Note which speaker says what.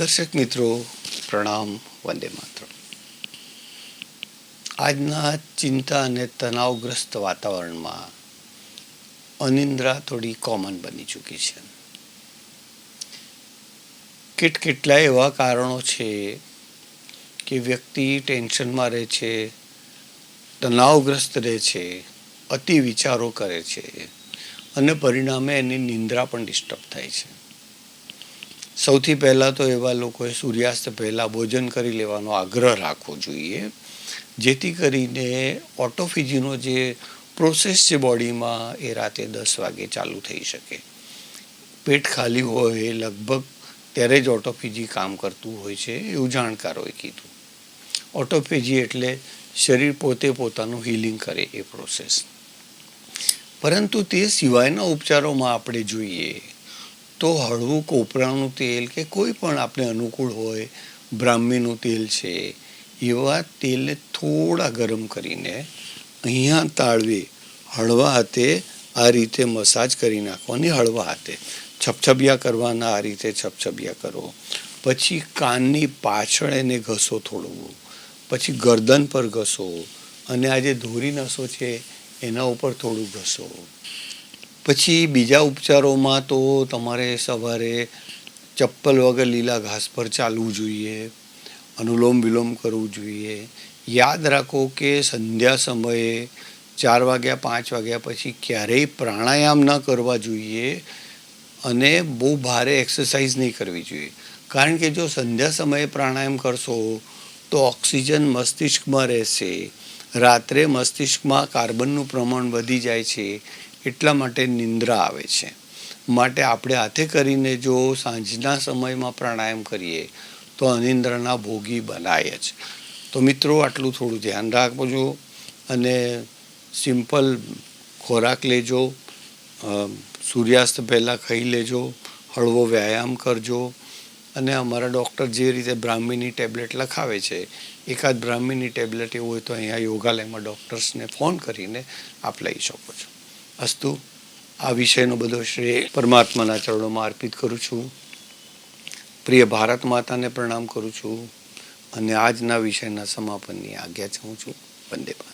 Speaker 1: દર્શક મિત્રો, પ્રણામ, વંદે માત્ર આજના ચિંતા અને તણાવગ્રસ્ત વાતાવરણમાં અનિંદ્રા થોડી કોમન બની ચૂકી છે. કેટ કેટલાય એવા કારણો છે કે વ્યક્તિ ટેન્શનમાં રહે છે, તણાવગ્રસ્ત રહે છે, અતિ વિચારો કરે છે અને પરિણામે એની નિંદ્રા પણ ડિસ્ટર્બ થાય છે. સૌથી પહેલાં તો એવા લોકોએ સૂર્યાસ્ત પહેલાં ભોજન કરી લેવાનો આગ્રહ રાખવો જોઈએ, જેથી કરીને ઓટોફિજીનો જે પ્રોસેસ છે બોડીમાં એ રાતે દસ વાગે ચાલુ થઈ શકે. પેટ ખાલી હોય એ લગભગ ત્યારે જ ઓટોફિજી કામ કરતું હોય છે, એવું જાણકારોએ કીધું. ઓટોફિજી એટલે શરીર પોતે પોતાનું હિલિંગ કરે એ પ્રોસેસ. પરંતુ તે સિવાયના ઉપચારોમાં આપણે જોઈએ તો હળવું કોપરાનું તેલ કે કોઈ પણ આપણે અનુકૂળ હોય, બ્રાહ્મીનું તેલ છે, એવા તેલને થોડા ગરમ કરીને અહીંયા તાળવી. હળવા હાથે આ રીતે મસાજ કરી નાખવાની હળવા હાથે. છપછપિયા કરવાના આ રીતે છપછપિયા કરો. પછી કાનની પાછળ એને ઘસો થોડું પછી ગરદન પર ઘસો. અને આ જે ધોરી નસો છે, એના ઉપર થોડું ઘસો. પછી બીજા ઉપચારોમાં તો તમારે સવારે ચપ્પલ વગર લીલા ઘાસ પર ચાલવું જોઈએ, અનુલોમ વિલોમ કરવું જોઈએ. યાદ રાખો કે સંધ્યા સમયે ચાર વાગ્યા, પાંચ વાગ્યા પછી ક્યારેય પ્રાણાયામ ન કરવા જોઈએ અને બહુ ભારે એક્સરસાઇઝ નહીં કરવી જોઈએ. કારણ કે જો સંધ્યા સમયે પ્રાણાયામ કરશો તો ઓક્સિજન મસ્તિષ્કમાં રહેશે. રાત્રે મસ્તિષ્કમાં કાર્બનનું પ્રમાણ વધી જાય છે. એટલા માટે નિંદ્રા આવે છે. માટે આપણે હાથે કરીને જો સાંજના સમયમાં પ્રાણાયામ કરીએ, તો અનિંદ્રાના ભોગી બનાય જ. તો મિત્રો, આટલું થોડું ધ્યાન રાખજો અને સિમ્પલ ખોરાક લેજો સૂર્યાસ્ત પહેલાં ખાઈ લેજો, હળવો વ્યાયામ કરજો અને અમારા ડૉક્ટર જે રીતે બ્રાહ્મીની ટેબ્લેટ લખાવે છે, એકાદ બ્રાહ્મીની ટેબ્લેટ એવું હોય તો અહીંયા યોગાલયમાં ડૉક્ટર્સને ફોન કરીને આપ લઈ શકો છો. અસ્તુ. આ વિષયનો બધો શ્રેય પરમાત્માના ચરણોમાં અર્પિત કરું છું. પ્રિય ભારત માતાને પ્રણામ કરું છું. અને આજના વિષયના સમાપનની આજ્ઞા છું વંદે માતરમ